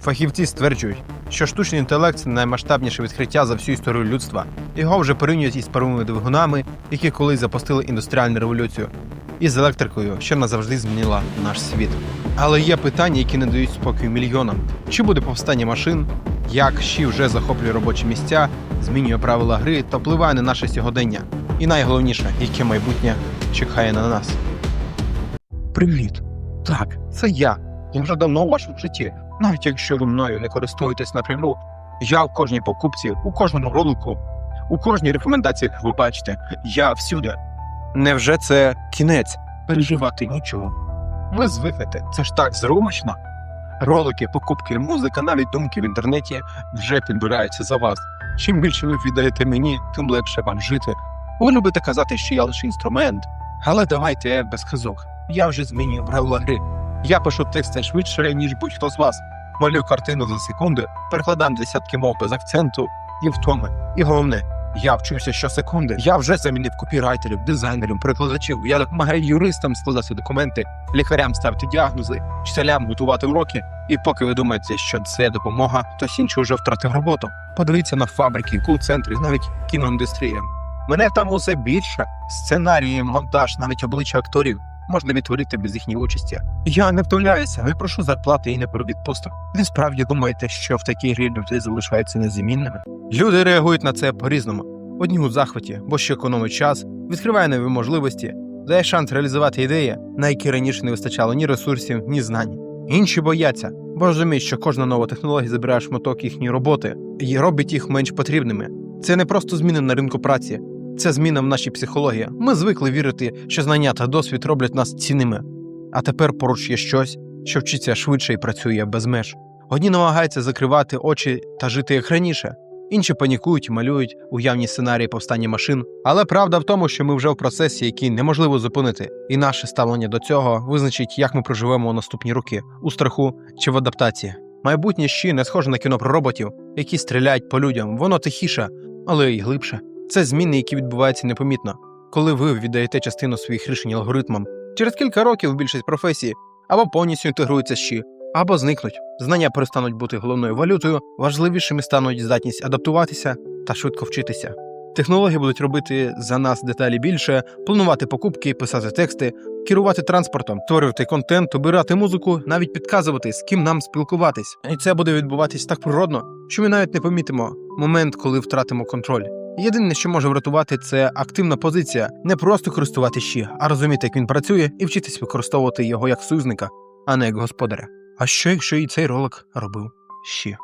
Фахівці стверджують, що штучний інтелект це наймасштабніше відкриття за всю історію людства. Його вже порівнюють із паровими двигунами, які колись запустили індустріальну революцію, і з електрикою, що назавжди змінила наш світ. Але є питання, які не дають спокою мільйонам: чи буде повстання машин, як ЩІ вже захоплює робочі місця, змінює правила гри та впливає на наше сьогодення. І найголовніше, яке майбутнє чекає на нас. Привіт. Так, це я. Я вже давно у вашому житті. Навіть якщо ви мною не користуєтесь напряму, я в кожній покупці, у кожному ролику, у кожній рекомендації, ви бачите, я всюди. Невже це кінець? Переживати нічого. Ви звикнете, це ж так зручно. Ролики, покупки, музика, навіть думки в інтернеті вже підбираються за вас. Чим більше ви віддаєте мені, тим легше вам жити. Ви любите казати, що я лише інструмент, але давайте без казок. Я вже змінюю правила гри. Я пишу тексти швидше, ніж будь-хто з вас. Малюю картину за секунди, перекладам десятки мов без акценту і втоми. І головне, я вчуся щосекунди. Я вже замінив копірайтерів, дизайнерів, перекладачів. Я допомагаю юристам складати документи, лікарям ставити діагнози, вчителям готувати уроки. І поки ви думаєте, що це допомога, хтось інший вже втратив роботу. Подивіться на фабрики, кул-центри, навіть кіноіндустрія. Мене там усе більше. Сценарії, монтаж, навіть обличчя акторів можна відтворити без їхньої участі. Я не втомляюся, не прошу зарплати і не про відпусток. Ви справді думаєте, що в такій грі люди залишаються незамінними? Люди реагують на це по-різному. Одні у захваті, бо що економить час, відкриває нові можливості, дає шанс реалізувати ідеї, на які раніше не вистачало ні ресурсів, ні знань. Інші бояться, бо розуміють, що кожна нова технологія забирає шматок їхньої роботи і робить їх менш потрібними. Це не просто зміни на ринку праці, це зміна в нашій психології. Ми звикли вірити, що знання та досвід роблять нас цінними. А тепер поруч є щось, що вчиться швидше і працює без меж. Одні намагаються закривати очі та жити як раніше, інші панікують малюють уявні сценарії повстання машин. Але правда в тому, що ми вже в процесі, який неможливо зупинити, і наше ставлення до цього визначить, як ми проживемо у наступні роки у страху чи в адаптації. Майбутнє ще не схоже на кіно про роботів, які стріляють по людям. Воно тихіше, але й глибше. Це зміни, які відбуваються непомітно, коли ви віддаєте частину своїх рішень алгоритмам. Через кілька років більшість професій або повністю інтегруються з або зникнуть. Знання перестануть бути головною валютою, важливішими стануть здатність адаптуватися та швидко вчитися. Технології будуть робити за нас деталі більше, планувати покупки, писати тексти, керувати транспортом, створювати контент, обирати музику, навіть підказувати, з ким нам спілкуватись. І це буде відбуватись так природно, що ми навіть не помітимо момент, коли втратимо контроль. Єдине, що може врятувати, це активна позиція, не просто користувати щі, а розуміти, як він працює, і вчитись використовувати його як союзника, а не як господаря. А що, якщо і цей ролик робив щі?